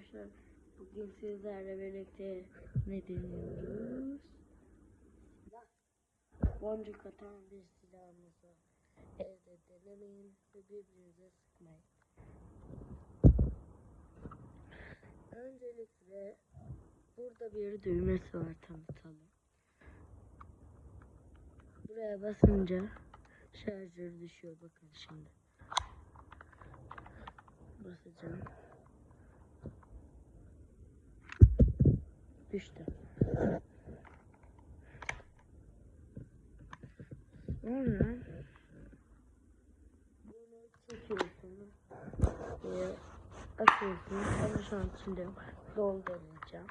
arkadaşlar. Bugün sizlerle birlikte ne deniyoruz? Boncuk atan bir silahımızı evde denemeyin ve birbirinize sıkmayın. Öncelikle burada bir düğmesi var tanıtalım. Buraya basınca şarjör düşüyor bakın şimdi. Basacağım. Düştü. Sonra bunu çekiyorsunuz ve atıyorsunuz. Ben şu an içinde dolduracağım.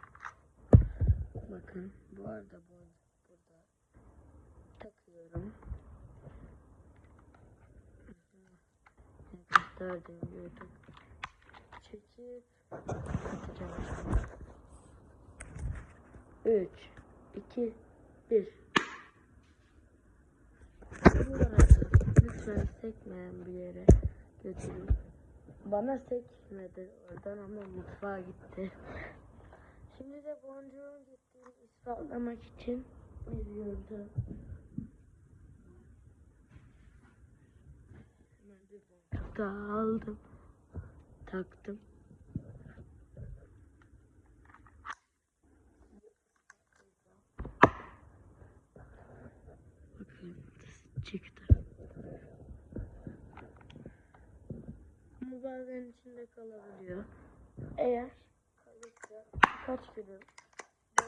Bakın bu arada bu burada takıyorum. Gösterdiğim gibi çekip atacağım. 3 2 1 Burada lütfen sekmeyen bir yere götürün. Bana sekmedi oradan ama mutfağa gitti. Şimdi de boncuğun gittiğini ispatlamak için yöntem. Hemen bir boncuk daha aldım. Taktım. Bakın çıktı. Bazen içinde kalabiliyor. Eğer kalırsa kaç gün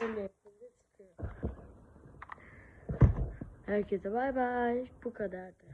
böyle yapınca çıkıyor. Herkese bay bay. Bu kadardı.